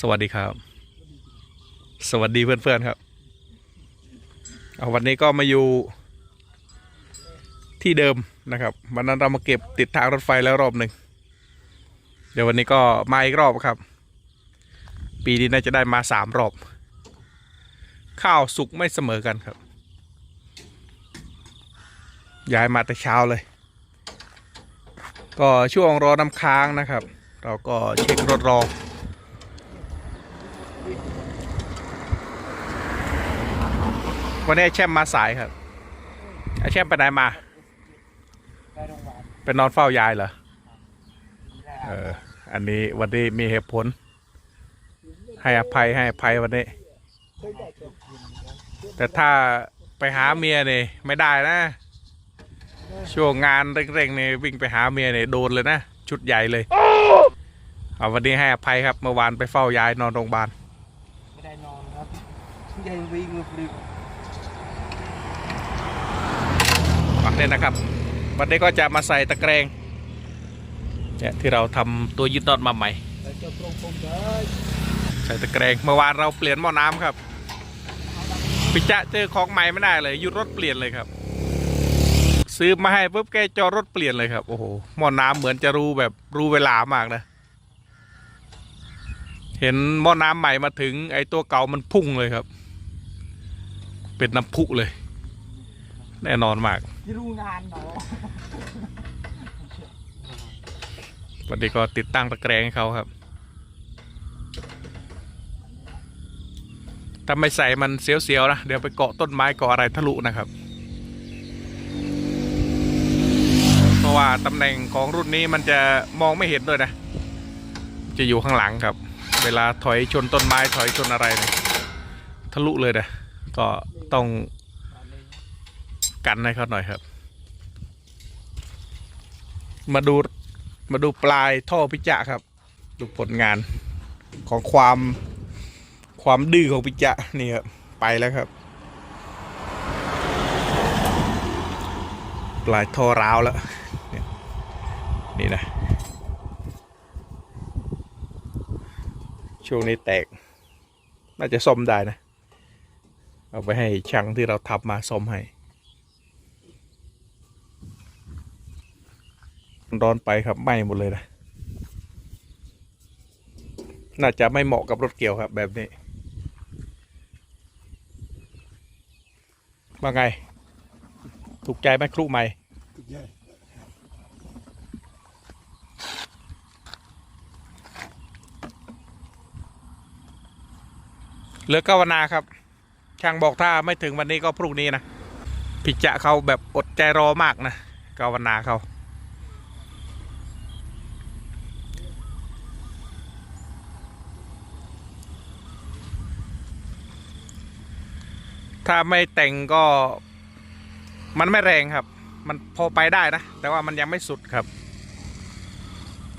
สวัสดีครับ สวัสดีเพื่อนๆครับ เอาวันนี้ก็มาอยู่ ที่เดิมนะครับ วันนั้นเรามาเก็บติดทางรถไฟแล้วรอบหนึ่ง เดี๋ยววันนี้ก็มาอีกรอบครับ ปีนี้น่าจะได้มาสามรอบ ข้าวสุกไม่เสมอกันครับ ย้ายมาแต่เช้าเลย ก็ช่วงรอน้ำค้างนะครับ เราก็เช็ครถรอ วันนี้ไอ้แช่มมาสายครับไอ้แช่มไปไหนมา ไปโรงพยาบาลไปนอนเฝ้ายายเหรอไม่ได้เออ อันนี้วันนี้มีเหตุผล ให้อภัยให้อภัยวันนี้ แต่ถ้าไปหาเมียนี่ไม่ได้นะ ช่วงงานเร่งๆนี่วิ่งไปหาเมียนี่โดนเลยนะ ชุดใหญ่เลยเอาวันนี้ให้อภัยครับ เมื่อวานไปเฝ้ายายนอนโรงพยาบาล ไม่ได้นอนครับยังวิ่งฟลิป ฝักเนี่ยนะครับ วันนี้ก็จะมาใส่ตะแกรงเนี่ยที่เราทำตัวยึดน็อตมาใหม่ใส่ตะแกรงเมื่อวานเราเปลี่ยนหม้อน้ำครับปิจะเจอของใหม่ไม่ได้เลยยุดรถเปลี่ยนเลยครับ ซื้อมาให้ปุ๊บแกจอรถเปลี่ยนเลยครับโอ้โหหม้อน้ำเหมือนจะรู้แบบรู้เวลามากนะ เห็นหม้อน้ำใหม่มาถึง ไอ้ตัวเก่ามันพุ่งเลยครับ เป็นน้ำพุเลย แน่นอนมาก ที่รู้งานเนาะวันนี้ก็ติดตั้งตะแกรงให้เขาครับ ถ้าไม่ใส่มันเสียวๆนะ เดี๋ยวไปเกาะต้นไม้เกาะอะไรทะลุนะครับ เพราะว่าตำแหน่งของรุ่นนี้มันจะมองไม่เห็นด้วยนะ จะอยู่ข้างหลังครับ เวลาถอยชนต้นไม้ถอยชนอะไรนี่ยทะลุเลยนะ ก็ต้อง กันให้เขาหน่อยครับ มาดูมาดูปลายท่อพิจะครับ ดูผลงานของความความดื้อของพิจะนี่ครับไปแล้วครับ ปลายท่อร้าวแล้วนี่นะช่วงนี้แตก น่าจะซ่อมได้นะ เอาไปให้ช่างที่เราทำมาซ่อมให้ ร้อนไปครับไหม้หมดเลยนะน่าจะไม่เหมาะกับรถเกี่ยวครับ แบบนี้ว่าไง ถูกใจไหมครูใหม่เหลือกาวนาครับ ช่างบอกถ้าไม่ถึงวันนี้ก็พรุ่งนี้นะพิจะเขาแบบอดใจรอมากนะกาวนาเขา ถ้าไม่แต่งก็ มันไม่แรงครับ มันพอไปได้นะ แต่ว่ามันยังไม่สุดครับ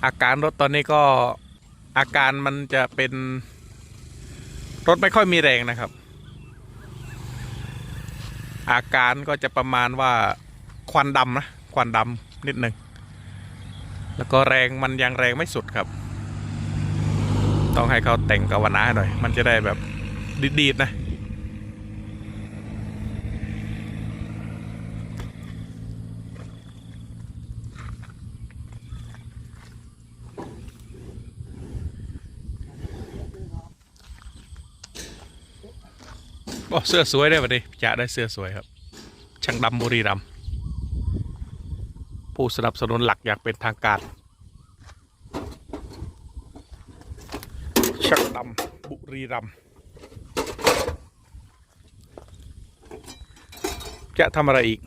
อาการรถตอนนี้ก็อาการมันจะเป็น รถไม่ค่อยมีแรงนะครับ อาการก็จะประมาณว่าควันดำนะ ควันดำนิดหนึ่งแล้วก็แรงมันยังแรงไม่สุดครับ ต้องให้เขาแต่งกาวนาหน่อย มันจะได้แบบดีดๆนะ อ้เสื้อสวยได้ปะดิจะได้เสื้อสวยครับ ช่างดำบุรีรัมผู้สนับสนุนหลักอย่างเป็นทางการ ช่างดำบุรีรัมจะทำอะไรอีก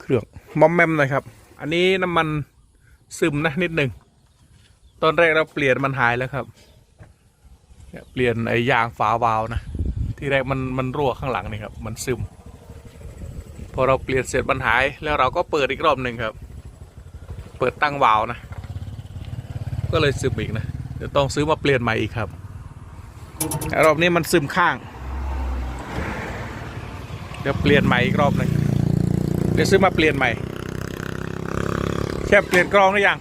เครื่องมอมแมมน่อยครับ อันนี้น้ำมัน ซึมนะนิดหนึ่งตอนแรกเราเปลี่ยนมันหายแล้วครับเปลี่ยนไอ้ยางฝาวาล์วนะ ที่แรกมันมันรั่วข้างหลังนี่ครับมันซึม พอเราเปลี่ยนเสร็จมันหายแล้วเราก็เปิดอีกรอบหนึ่งครับ เปิดตั้งวาล์วนะ ก็เลยซึมอีกนะเดี๋ยวต้องซื้อมาเปลี่ยนใหม่อีกครับรอบนี้มันซึมข้าง เดี๋ยวเปลี่ยนใหม่อีกรอบหนึ่งเดี๋ยวซื้อมาเปลี่ยนใหม่ แค่เปลี่ยนกรองหรือยัง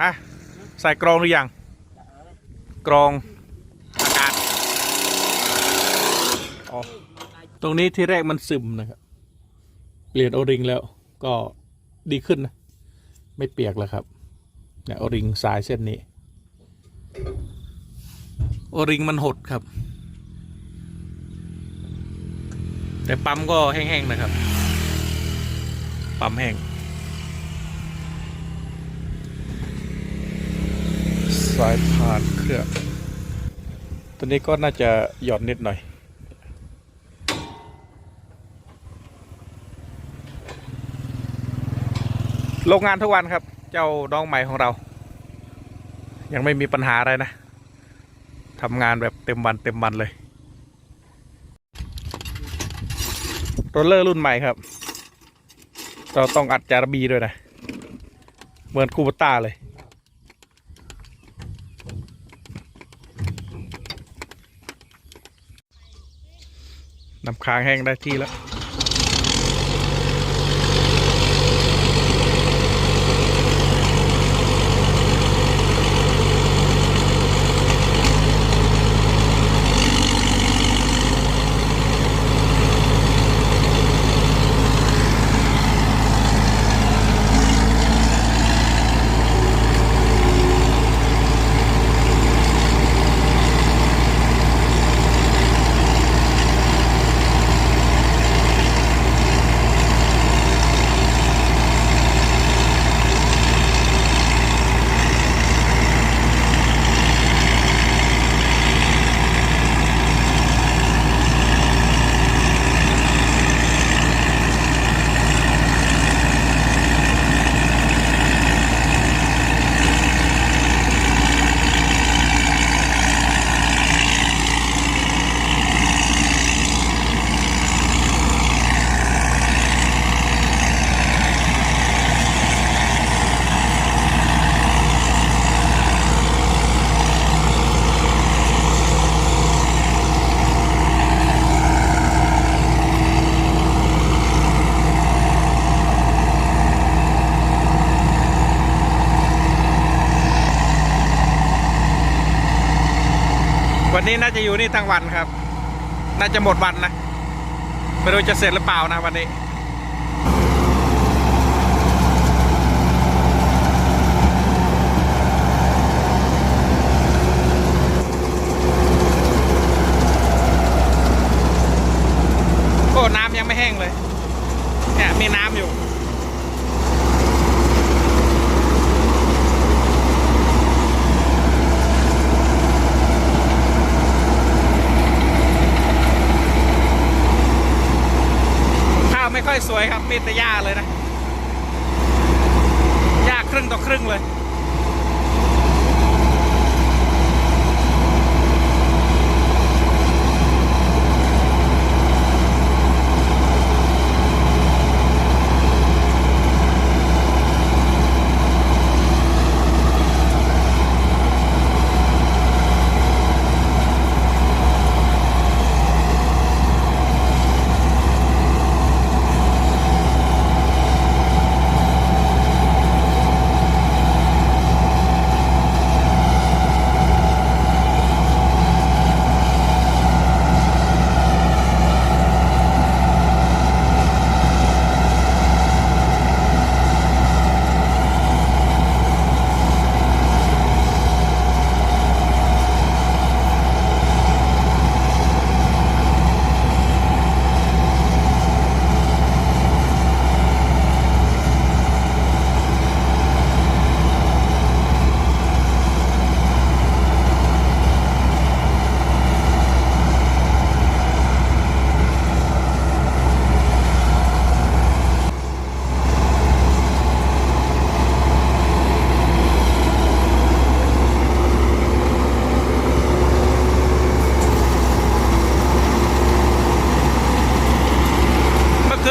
ฮะใส่กรองหรือยัง กรองอากาศอ๋อตรงนี้ที่แรกมันซึมนะครับ เปลี่ยนโอริงแล้วก็ดีขึ้นนะ ไม่เปียกแล้วครับเนี่ยโอริงสายเส้นนี้ โอริงมันหดครับ แต่ปั๊มก็แห้งๆนะครับ ปั๊มแห้งสายพานเครื่องตัวนี้ก็น่าจะหย่อนนิดหน่อย โรงงานทุกวันครับ เจ้าน้องใหม่ของเรา ยังไม่มีปัญหาอะไรนะทำงานแบบเต็มวันเต็มวันเลยโรลเลอร์รุ่นใหม่ครับ เราต้องอัดจารบีด้วยนะ เหมือนคูบต้าเลย น้ำค้างแห้งได้ที่แล้ว วนนี้น่าจะอยู่นี่ทั้งวันครับ น่าจะหมดวันนะ ไม่รู้จะเสร็จหรือเปล่านะวันนี้ โอ้ น้ำยังไม่แห้งเลย เนี่ย มีน้ำอยู่ ข้าวไม่ค่อยสวยครับมีแต่หญ้าเลยนะหญ้าครึ่งต่อครึ่งเลย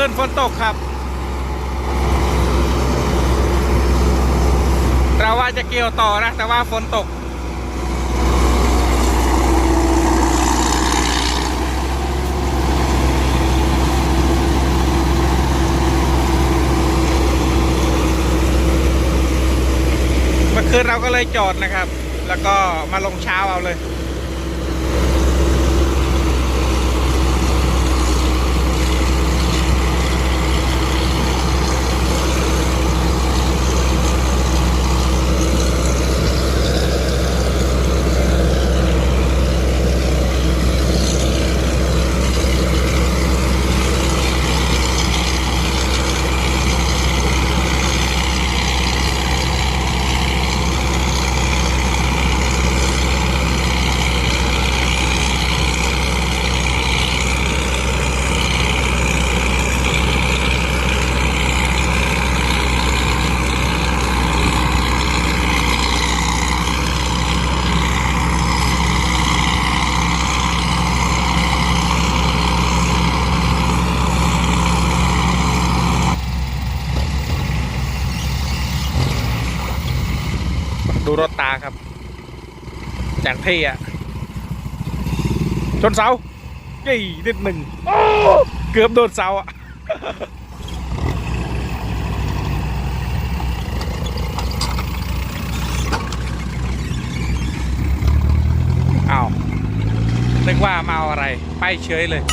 คืนฝนตกครับ เราว่าจะเกี่ยวต่อนะ แต่ว่าฝนตก เมื่อคืนเราก็เลยจอดนะครับ แล้วก็มาลงเช้าเอาเลย จากเทอะชนเสายี่นิดหนึ่งเกือบโดนเสาอะอ้านึกว่ามาเอาอะไร ไปเฉยเลย